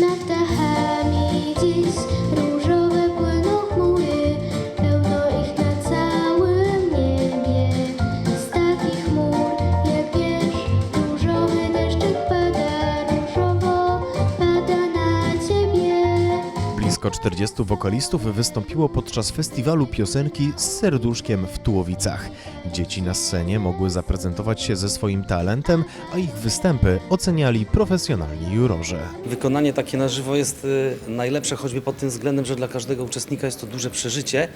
Let the honey just Blisko 40 wokalistów wystąpiło podczas festiwalu piosenki z serduszkiem w Tułowicach. Dzieci na scenie mogły zaprezentować się ze swoim talentem, a ich występy oceniali profesjonalni jurorzy. Wykonanie takie na żywo jest y, najlepsze choćby pod tym względem, że dla każdego uczestnika jest to duże przeżycie.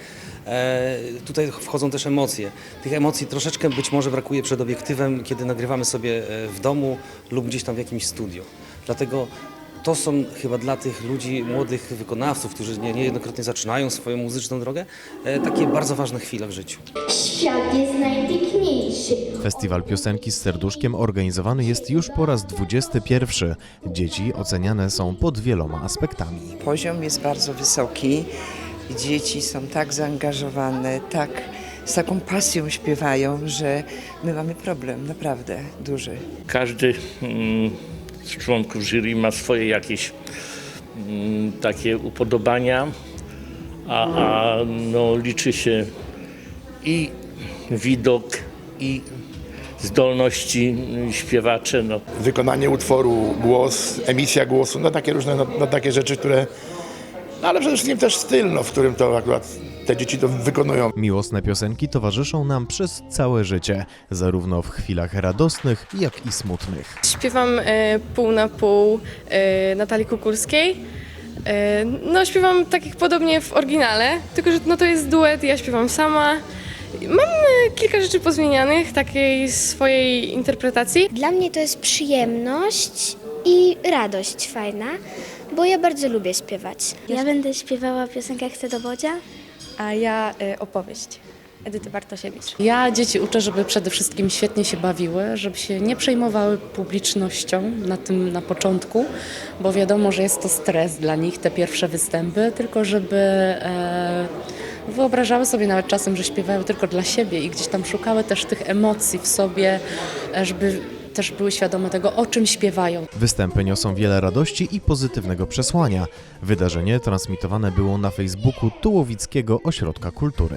E, Tutaj wchodzą też emocje. Tych emocji troszeczkę być może brakuje przed obiektywem, kiedy nagrywamy sobie e, w domu lub gdzieś tam w jakimś studio. Dlatego to są chyba dla tych ludzi, młodych wykonawców, którzy nie- niejednokrotnie zaczynają swoją muzyczną drogę, e, takie bardzo ważne chwile w życiu. Świat jest najpiękniejszy. Festiwal piosenki z serduszkiem organizowany jest już po raz 21. Dzieci oceniane są pod wieloma aspektami. Poziom jest bardzo wysoki. Dzieci są tak zaangażowane, tak z taką pasją śpiewają, że my mamy problem naprawdę duży. Każdy mm, z członków jury ma swoje jakieś mm, takie upodobania, a, a no, liczy się i widok, i zdolności mm, śpiewacze. No. wykonanie utworu, głos, emisja głosu, no takie różne, no, no takie rzeczy, które, no ale przede wszystkim też styl, no, w którym to akurat te dzieci to wykonują. Miłosne piosenki towarzyszą nam przez całe życie, zarówno w chwilach radosnych, jak i smutnych. Śpiewam e, pół na pół e, Natalii Kukulskiej. E, no, śpiewam tak jak podobnie w oryginale, tylko że no, to jest duet, ja śpiewam sama. Mam e, kilka rzeczy pozmienianych, takiej swojej interpretacji. Dla mnie to jest przyjemność i radość fajna, bo ja bardzo lubię śpiewać. Ja będę śpiewała piosenkę Chcę do Bodzia. a ja y, opowieść Edyty Bartosiewicz. Ja dzieci uczę, żeby przede wszystkim świetnie się bawiły, żeby się nie przejmowały publicznością na tym na początku, bo wiadomo, że jest to stres dla nich, te pierwsze występy, tylko żeby e, wyobrażały sobie nawet czasem, że śpiewają tylko dla siebie i gdzieś tam szukały też tych emocji w sobie, e, żeby też były świadome tego, o czym śpiewają. Występy niosą wiele radości i pozytywnego przesłania. Wydarzenie transmitowane było na Facebooku Tułowickiego Ośrodka Kultury.